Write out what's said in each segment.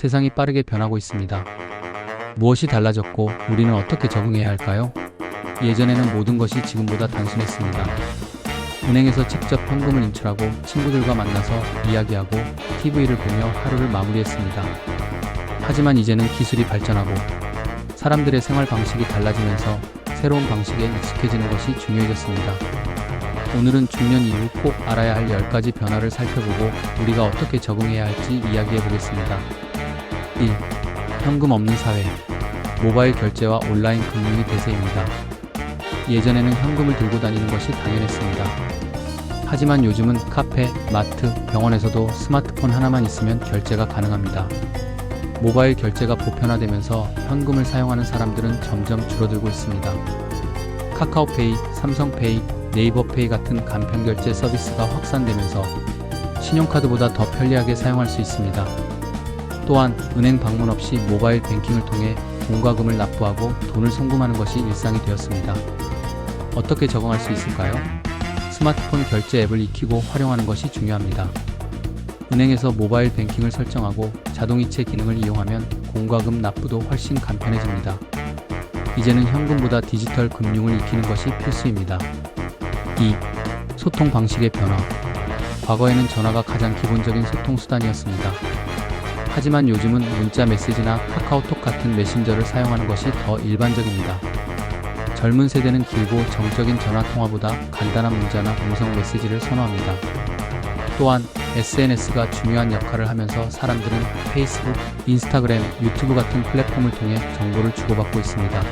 세상이 빠르게 변하고 있습니다. 무엇이 달라졌고 우리는 어떻게 적응해야 할까요? 예전에는 모든 것이 지금보다 단순했습니다. 은행에서 직접 현금을 인출하고 친구들과 만나서 이야기하고 TV를 보며 하루를 마무리했습니다. 하지만 이제는 기술이 발전하고 사람들의 생활 방식이 달라지면서 새로운 방식에 익숙해지는 것이 중요해졌습니다. 오늘은 중년 이후 꼭 알아야 할 10가지 변화를 살펴보고 우리가 어떻게 적응해야 할지 이야기해 보겠습니다. 1. 현금 없는 사회. 모바일 결제와 온라인 금융이 대세입니다. 예전에는 현금을 들고 다니는 것이 당연했습니다. 하지만 요즘은 카페, 마트, 병원에서도 스마트폰 하나만 있으면 결제가 가능합니다. 모바일 결제가 보편화되면서 현금을 사용하는 사람들은 점점 줄어들고 있습니다. 카카오페이, 삼성페이, 네이버페이 같은 간편 결제 서비스가 확산되면서 신용카드보다 더 편리하게 사용할 수 있습니다. 또한 은행 방문 없이 모바일 뱅킹을 통해 공과금을 납부하고 돈을 송금하는 것이 일상이 되었습니다. 어떻게 적응할 수 있을까요? 스마트폰 결제 앱을 익히고 활용하는 것이 중요합니다. 은행에서 모바일 뱅킹을 설정하고 자동이체 기능을 이용하면 공과금 납부도 훨씬 간편해집니다. 이제는 현금보다 디지털 금융을 익히는 것이 필수입니다. 2. 소통 방식의 변화. 과거에는 전화가 가장 기본적인 소통 수단이었습니다. 하지만 요즘은 문자 메시지나 카카오톡 같은 메신저를 사용하는 것이 더 일반적입니다. 젊은 세대는 길고 정적인 전화 통화보다 간단한 문자나 음성 메시지를 선호합니다. 또한 SNS가 중요한 역할을 하면서 사람들은 페이스북, 인스타그램, 유튜브 같은 플랫폼을 통해 정보를 주고받고 있습니다.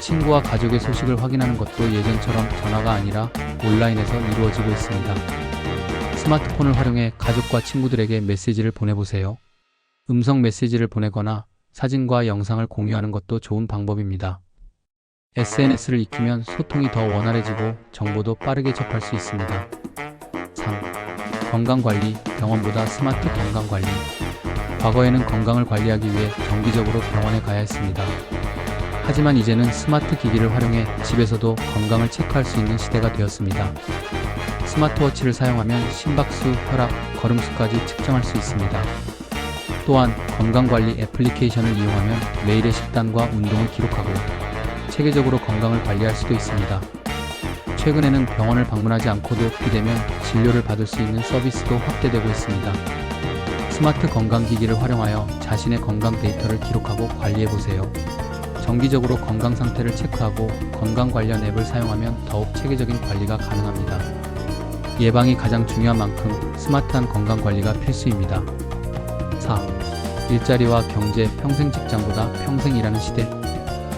친구와 가족의 소식을 확인하는 것도 예전처럼 전화가 아니라 온라인에서 이루어지고 있습니다. 스마트폰을 활용해 가족과 친구들에게 메시지를 보내보세요. 음성 메시지를 보내거나 사진과 영상을 공유하는 것도 좋은 방법입니다. SNS를 익히면 소통이 더 원활해지고 정보도 빠르게 접할 수 있습니다. 3. 건강관리, 병원보다 스마트 건강관리. 과거에는 건강을 관리하기 위해 정기적으로 병원에 가야 했습니다. 하지만 이제는 스마트 기기를 활용해 집에서도 건강을 체크할 수 있는 시대가 되었습니다. 스마트워치를 사용하면 심박수, 혈압, 걸음수까지 측정할 수 있습니다. 또한 건강관리 애플리케이션을 이용하면 매일의 식단과 운동을 기록하고 체계적으로 건강을 관리할 수도 있습니다. 최근에는 병원을 방문하지 않고도 비대면 진료를 받을 수 있는 서비스도 확대되고 있습니다. 스마트 건강기기를 활용하여 자신의 건강 데이터를 기록하고 관리해 보세요. 정기적으로 건강 상태를 체크하고 건강 관련 앱을 사용하면 더욱 체계적인 관리가 가능합니다. 예방이 가장 중요한 만큼 스마트한 건강 관리가 필수입니다. 4. 일자리와 경제, 평생 직장보다 평생 일하는 시대.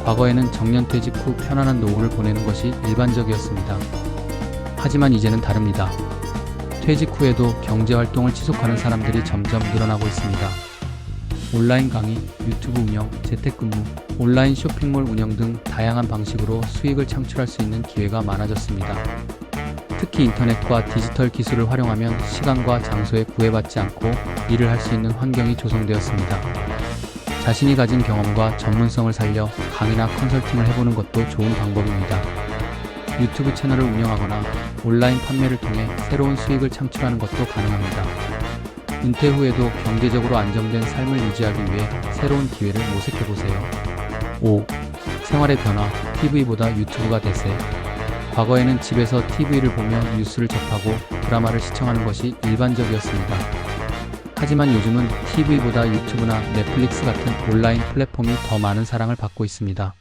과거에는 정년퇴직 후 편안한 노후를 보내는 것이 일반적이었습니다. 하지만 이제는 다릅니다. 퇴직 후에도 경제 활동을 지속하는 사람들이 점점 늘어나고 있습니다. 온라인 강의, 유튜브 운영, 재택근무, 온라인 쇼핑몰 운영 등 다양한 방식으로 수익을 창출할 수 있는 기회가 많아졌습니다. 특히 인터넷과 디지털 기술을 활용하면 시간과 장소에 구애받지 않고 일을 할 수 있는 환경이 조성되었습니다. 자신이 가진 경험과 전문성을 살려 강의나 컨설팅을 해보는 것도 좋은 방법입니다. 유튜브 채널을 운영하거나 온라인 판매를 통해 새로운 수익을 창출하는 것도 가능합니다. 은퇴 후에도 경제적으로 안정된 삶을 유지하기 위해 새로운 기회를 모색해보세요. 5. 생활의 변화, TV보다 유튜브가 대세. 과거에는 집에서 TV를 보며 뉴스를 접하고 드라마를 시청하는 것이 일반적이었습니다. 하지만 요즘은 TV보다 유튜브나 넷플릭스 같은 온라인 플랫폼이 더 많은 사랑을 받고 있습니다.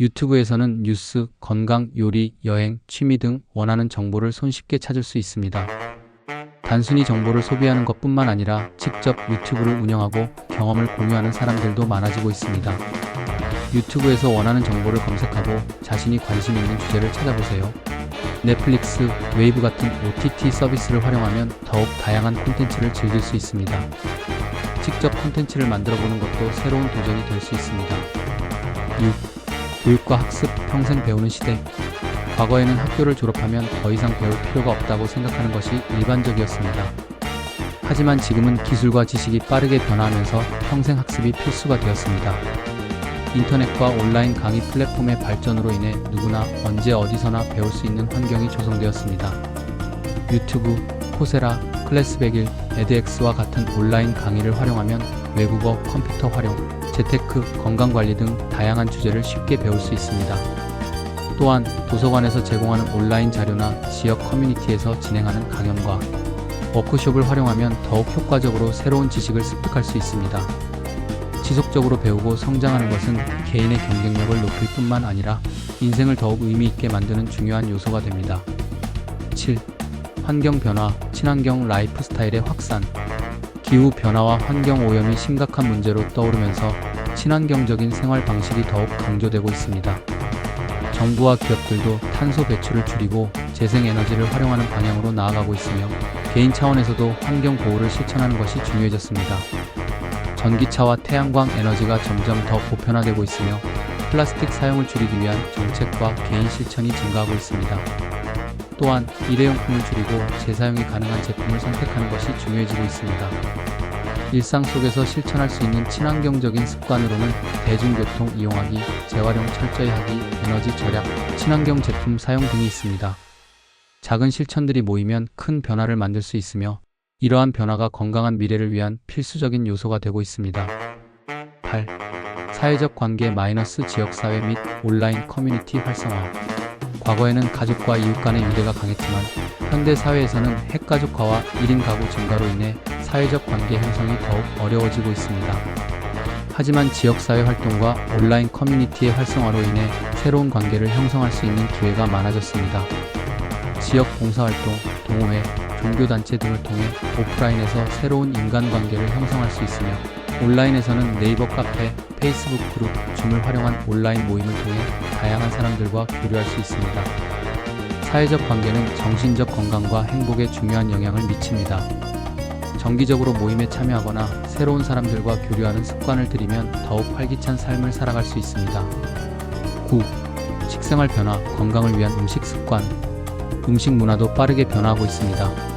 유튜브에서는 뉴스, 건강, 요리, 여행, 취미 등 원하는 정보를 손쉽게 찾을 수 있습니다. 단순히 정보를 소비하는 것 뿐만 아니라 직접 유튜브를 운영하고 경험을 공유하는 사람들도 많아지고 있습니다. 유튜브에서 원하는 정보를 검색하고 자신이 관심 있는 주제를 찾아보세요. 넷플릭스, 웨이브 같은 OTT 서비스를 활용하면 더욱 다양한 콘텐츠를 즐길 수 있습니다. 직접 콘텐츠를 만들어 보는 것도 새로운 도전이 될 수 있습니다. 6. 교육과 학습, 평생 배우는 시대. 과거에는 학교를 졸업하면 더 이상 배울 필요가 없다고 생각하는 것이 일반적이었습니다. 하지만 지금은 기술과 지식이 빠르게 변화하면서 평생 학습이 필수가 되었습니다. 인터넷과 온라인 강의 플랫폼의 발전으로 인해 누구나 언제 어디서나 배울 수 있는 환경이 조성되었습니다. 유튜브, 코세라, 클래스 100일, 에드엑스와 같은 온라인 강의를 활용하면 외국어, 컴퓨터 활용, 재테크, 건강관리 등 다양한 주제를 쉽게 배울 수 있습니다. 또한 도서관에서 제공하는 온라인 자료나 지역 커뮤니티에서 진행하는 강연과 워크숍을 활용하면 더욱 효과적으로 새로운 지식을 습득할 수 있습니다. 지속적으로 배우고 성장하는 것은 개인의 경쟁력을 높일 뿐만 아니라 인생을 더욱 의미 있게 만드는 중요한 요소가 됩니다. 7. 환경 변화, 친환경 라이프 스타일의 확산. 기후 변화와 환경 오염이 심각한 문제로 떠오르면서 친환경적인 생활 방식이 더욱 강조되고 있습니다. 정부와 기업들도 탄소 배출을 줄이고 재생 에너지를 활용하는 방향으로 나아가고 있으며 개인 차원에서도 환경 보호를 실천하는 것이 중요해졌습니다. 전기차와 태양광 에너지가 점점 더 보편화되고 있으며 플라스틱 사용을 줄이기 위한 정책과 개인 실천이 증가하고 있습니다. 또한 일회용품을 줄이고 재사용이 가능한 제품을 선택하는 것이 중요해지고 있습니다. 일상 속에서 실천할 수 있는 친환경적인 습관으로는 대중교통 이용하기, 재활용 철저히 하기, 에너지 절약, 친환경 제품 사용 등이 있습니다. 작은 실천들이 모이면 큰 변화를 만들 수 있으며 이러한 변화가 건강한 미래를 위한 필수적인 요소가 되고 있습니다. 8. 사회적 관계 마이너스 지역사회 및 온라인 커뮤니티 활성화. 과거에는 가족과 이웃 간의 유대가 강했지만 현대 사회에서는 핵가족화와 1인 가구 증가로 인해 사회적 관계 형성이 더욱 어려워지고 있습니다. 하지만 지역사회 활동과 온라인 커뮤니티의 활성화로 인해 새로운 관계를 형성할 수 있는 기회가 많아졌습니다. 지역 봉사활동, 동호회, 종교단체 등을 통해 오프라인에서 새로운 인간관계를 형성할 수 있으며 온라인에서는 네이버 카페, 페이스북 그룹, 줌을 활용한 온라인 모임을 통해 다양한 사람들과 교류할 수 있습니다. 사회적 관계는 정신적 건강과 행복에 중요한 영향을 미칩니다. 정기적으로 모임에 참여하거나 새로운 사람들과 교류하는 습관을 들이면 더욱 활기찬 삶을 살아갈 수 있습니다. 9. 식생활 변화, 건강을 위한 음식 습관. 음식 문화도 빠르게 변화하고 있습니다.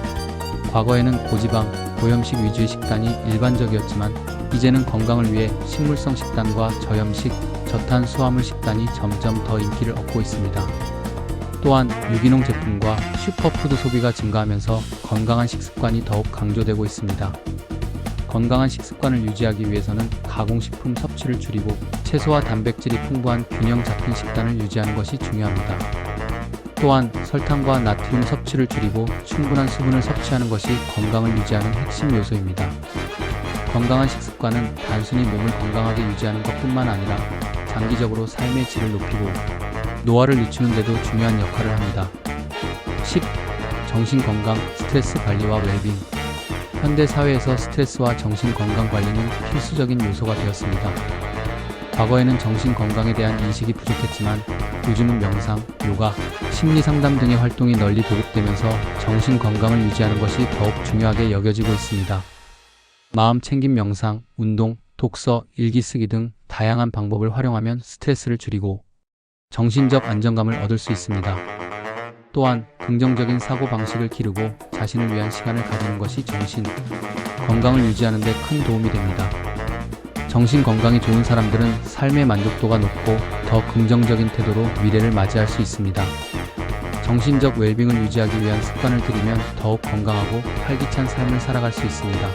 과거에는 고지방, 고염식 위주의 식단이 일반적이었지만 이제는 건강을 위해 식물성 식단과 저염식, 저탄수화물 식단이 점점 더 인기를 얻고 있습니다. 또한 유기농 제품과 슈퍼푸드 소비가 증가하면서 건강한 식습관이 더욱 강조되고 있습니다. 건강한 식습관을 유지하기 위해서는 가공식품 섭취를 줄이고 채소와 단백질이 풍부한 균형 잡힌 식단을 유지하는 것이 중요합니다. 또한 설탕과 나트륨 섭취를 줄이고 충분한 수분을 섭취하는 것이 건강을 유지하는 핵심 요소입니다. 건강한 식습관은 단순히 몸을 건강하게 유지하는 것뿐만 아니라 장기적으로 삶의 질을 높이고 노화를 늦추는 데도 중요한 역할을 합니다. 10. 정신 건강, 스트레스 관리와 웰빙. 현대 사회에서 스트레스와 정신 건강 관리는 필수적인 요소가 되었습니다. 과거에는 정신 건강에 대한 인식이 부족했지만 요즘은 명상, 요가, 심리 상담 등의 활동이 널리 보급되면서 정신 건강을 유지하는 것이 더욱 중요하게 여겨지고 있습니다. 마음 챙김 명상, 운동, 독서, 일기 쓰기 등 다양한 방법을 활용하면 스트레스를 줄이고 정신적 안정감을 얻을 수 있습니다. 또한 긍정적인 사고 방식을 기르고 자신을 위한 시간을 가지는 것이 정신 건강을 유지하는 데 큰 도움이 됩니다. 정신 건강이 좋은 사람들은 삶의 만족도가 높고 더 긍정적인 태도로 미래를 맞이할 수 있습니다. 정신적 웰빙을 유지하기 위한 습관을 들이면 더욱 건강하고 활기찬 삶을 살아갈 수 있습니다.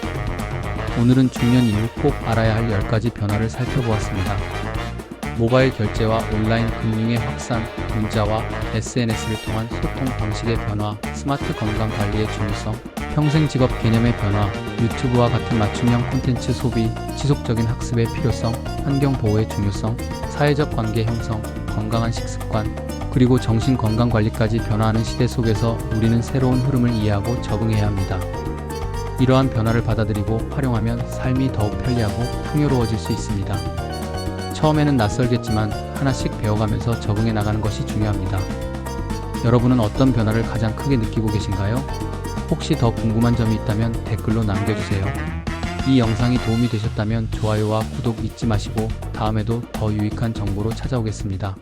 오늘은 중년 이후 꼭 알아야 할 10가지 변화를 살펴보았습니다. 모바일 결제와 온라인 금융의 확산, 문자와 SNS를 통한 소통 방식의 변화, 스마트 건강 관리의 중요성, 평생 직업 개념의 변화, 유튜브와 같은 맞춤형 콘텐츠 소비, 지속적인 학습의 필요성, 환경 보호의 중요성, 사회적 관계 형성, 건강한 식습관, 그리고 정신 건강 관리까지 변화하는 시대 속에서 우리는 새로운 흐름을 이해하고 적응해야 합니다. 이러한 변화를 받아들이고 활용하면 삶이 더욱 편리하고 풍요로워질 수 있습니다. 처음에는 낯설겠지만 하나씩 배워가면서 적응해 나가는 것이 중요합니다. 여러분은 어떤 변화를 가장 크게 느끼고 계신가요? 혹시 더 궁금한 점이 있다면 댓글로 남겨주세요. 이 영상이 도움이 되셨다면 좋아요와 구독 잊지 마시고 다음에도 더 유익한 정보로 찾아오겠습니다.